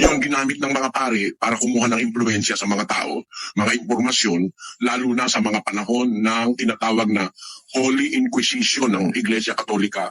Yung ginamit ng mga pare para kumuha ng impluensya sa mga tao, mga impormasyon, lalo na sa mga panahon ng tinatawag na Holy Inquisition ng Iglesia Katolika,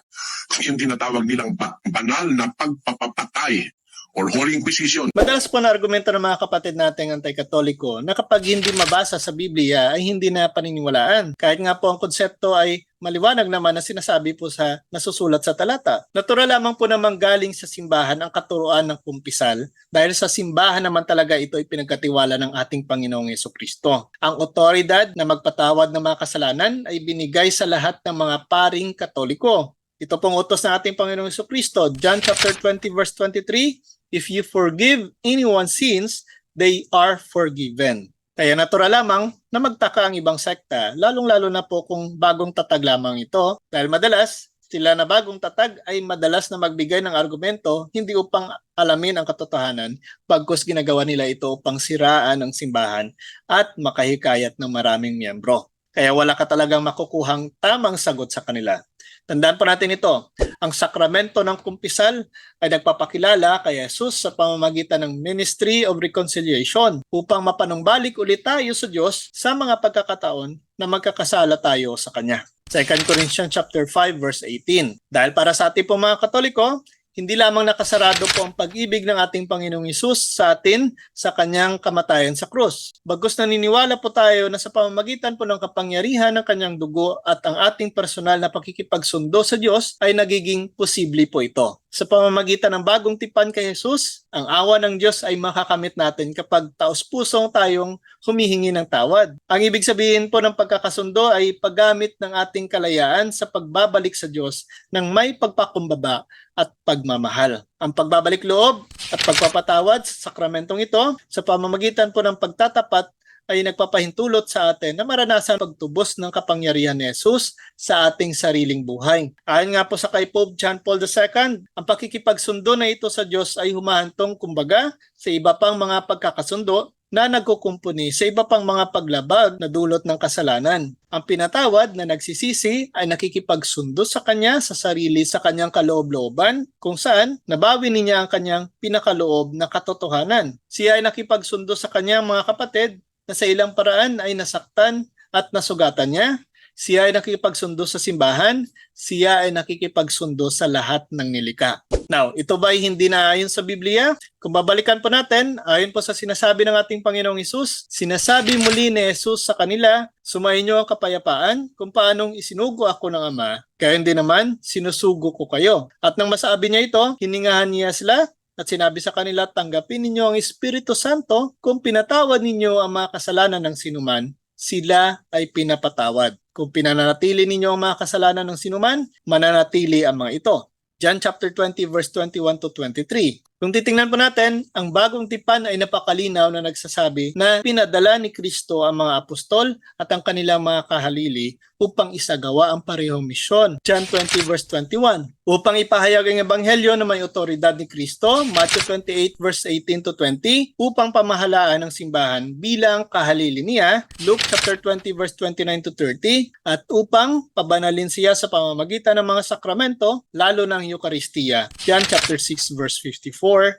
yung tinatawag nilang ba- banal na pagpapapatay or Holy Inquisition. Madalas po na argumento ng mga kapatid nating anti-katoliko na kapag hindi mabasa sa Biblia ay hindi na paniniwalaan. Kahit nga po ang konsepto ay maliwanag naman na sinasabi po sa nasusulat sa talata. Natural lamang po namang galing sa simbahan ang katuruan ng kumpisal dahil sa simbahan naman talaga ito ay pinagkatiwala ng ating Panginoong Yeso Kristo. Ang otoridad na magpatawad ng mga kasalanan ay binigay sa lahat ng mga paring katoliko. Ito pong utos ng ating Panginoong Yeso Kristo. John chapter 20 verse 23, If you forgive anyone's sins, they are forgiven. Kaya natural lamang na magtaka ang ibang sekta, lalong-lalo na po kung bagong tatag lamang ito. Dahil madalas, sila na bagong tatag ay madalas na magbigay ng argumento hindi upang alamin ang katotohanan, bagkus ginagawa nila ito upang siraan ang simbahan at makahikayat ng maraming miyembro. Kaya wala ka talagang makukuhang tamang sagot sa kanila. Tandaan po natin ito, ang sakramento ng kumpisal ay nagpapakilala kay Jesus sa pamamagitan ng Ministry of Reconciliation upang mapanumbalik ulit tayo sa Diyos sa mga pagkakataon na magkakasala tayo sa Kanya. 2 Corinthians chapter 5 verse 18. Dahil para sa ating po mga Katoliko, hindi lamang nakasarado po ang pag-ibig ng ating Panginoong Isus sa atin sa kanyang kamatayan sa krus. Bagkus naniniwala po tayo na sa pamamagitan po ng kapangyarihan ng kanyang dugo at ang ating personal na pakikipagsundo sa Diyos ay nagiging posible po ito. Sa pamamagitan ng bagong tipan kay Jesus, ang awa ng Diyos ay makakamit natin kapag taos-pusong tayong humihingi ng tawad. Ang ibig sabihin po ng pagkakasundo ay paggamit ng ating kalayaan sa pagbabalik sa Diyos ng may pagpakumbaba at pagmamahal. Ang pagbabalik loob at pagpapatawad sa sakramentong ito sa pamamagitan po ng pagtatapat ay nagpapahintulot sa atin na maranasan pagtubos ng kapangyarihan ni Jesus sa ating sariling buhay. Ayon nga po sa kay Pope John Paul II, ang pakikipagsundo na ito sa Diyos ay humahantong kumbaga sa iba pang mga pagkakasundo na nagkukumpuni sa iba pang mga paglabag na dulot ng kasalanan. Ang pinatawad na nagsisisi ay nakikipagsundo sa kanya sa sarili sa kanyang kaloob-looban kung saan nabawi niya ang kanyang pinakaloob na katotohanan. Siya ay nakipagsundo sa kanyang mga kapatid na sa ilang paraan ay nasaktan at nasugatan niya. Siya ay nakikipagsundo sa simbahan, siya ay nakikipagsundo sa lahat ng nilikha. Now, ito ba hindi na ayon sa Biblia? Kung babalikan po natin, ayon po sa sinasabi ng ating Panginoong Isus, sinasabi muli ni Jesus sa kanila, sumayin niyo ang kapayapaan kung paanong isinugo ako ng Ama, kaya hindi naman sinusugo ko kayo. At nang masabi niya ito, hiningahan niya sila at sinabi sa kanila, tanggapin ninyo ang Espiritu Santo kung pinatawad ninyo ang mga kasalanan ng sinuman, sila ay pinapatawad. Kung pinananatili ninyo ang mga kasalanan ng sinuman, mananatili ang mga ito. John chapter 20 verse 21 to 23. Kung titingnan po natin, ang bagong tipan ay napakalinaw na nagsasabi na pinadala ni Kristo ang mga apostol at ang kanilang mga kahalili upang isagawa ang parehong misyon. John 20 verse 21. Upang ipahayag ang ebanghelyo na may otoridad ni Kristo, Matthew 28 verse 18 to 20, upang pamahalaan ng simbahan bilang kahalili niya, Luke chapter 20 verse 29 to 30, at upang pabanalin siya sa pamamagitan ng mga sakramento, lalo ng Eucharistia, John chapter 6 verse 54,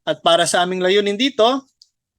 at para sa aming layunin dito,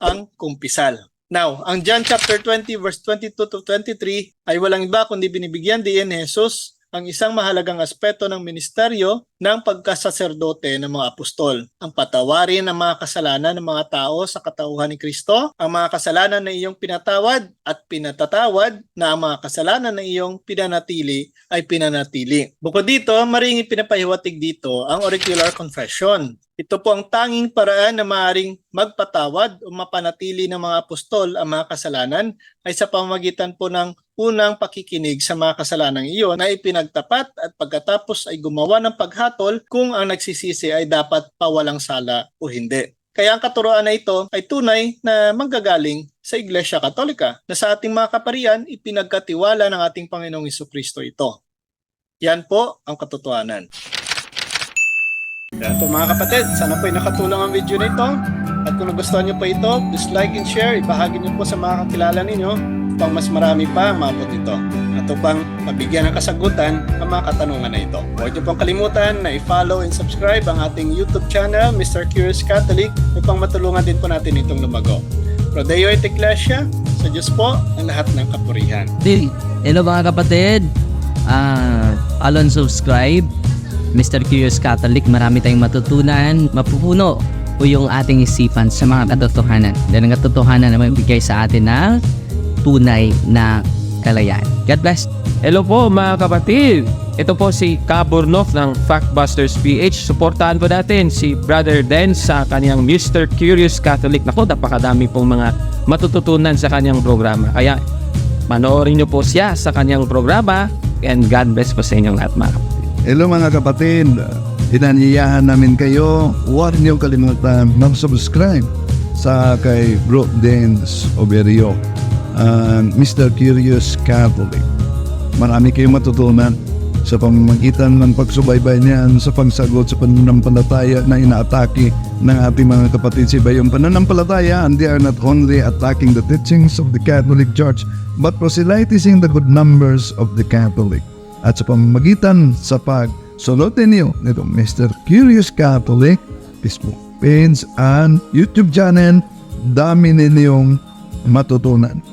ang kumpisal. Now, ang John chapter 20 verse 22 to 23 ay walang iba kundi binibigyan din ni Jesus ang isang mahalagang aspeto ng ministeryo ng pagkasaserdote ng mga apostol. Ang patawarin ang mga kasalanan ng mga tao sa katauhan ni Kristo, ang mga kasalanan na iyong pinatawad at pinatatawad na ang mga kasalanan na iyong pinanatili ay pinanatili. Bukod dito, maring ipinapahiwatig dito ang auricular confession. Ito po ang tanging paraan na maaaring magpatawad o mapanatili ng mga apostol ang mga kasalanan ay sa pamamagitan po ng unang pakikinig sa mga kasalanang iyon na ipinagtapat at pagkatapos ay gumawa ng paghatol kung ang nagsisisi ay dapat pawalang sala o hindi. Kaya ang katuroan na ito ay tunay na manggagaling sa Iglesia Katolika na sa ating mga kaparian ipinagkatiwala ng ating Panginoong Kristo ito. Yan po ang katotohanan. Po mga kapatid, sana po ay nakatulong ang video na ito. At kung nagustuhan niyo po ito, please like and share. Ibahagi niyo po sa mga kakilala ninyo upang mas marami pa maabot nito at upang mabigyan ng kasagutan ang mga katanungan na ito. Huwag niyo pong kalimutan na i-follow and subscribe ang ating YouTube channel, Mr. Curious Catholic, upang matulungan din po natin itong lumago. Prodeo et Ecclesia, sa Diyos po ang lahat ng kapurihan. Hello mga kapatid. Ah, follow and subscribe. Mr. Curious Catholic, marami tayong matutunan. Mapupuno po yung ating isipan sa mga katotohanan. Dahil ang katotohanan na magbigay sa atin ng tunay na kalayaan. God bless. Hello po mga kapatid! Ito po si Kaburnoff ng Factbusters PH. Suportahan po natin si Brother Den sa kanyang Mr. Curious Catholic. Naku, napakadami pong mga matututunan sa kanyang programa. Kaya panoorin niyo po siya sa kanyang programa and God bless po sa inyong lahat mga kapatid. Hello mga kapatid, inanyayahan namin kayo, huwag niyo kalimutan mag-subscribe sa kay Bro Dens Oberio, ang Mr. Curious Catholic. Marami kayong matutunan sa pamamagitan ng pagsubaybay niyan sa pagsagot sa pananampalataya na inaatake ng ating mga kapatid sa iba. Pananampalataya, and they are not only attacking the teachings of the Catholic Church, but proselytizing the good numbers of the Catholic. At sa pamamagitan sa pagsunod ninyo nito Mr. Curious Catholic, Facebook page and YouTube channel, dami ninyong matutunan.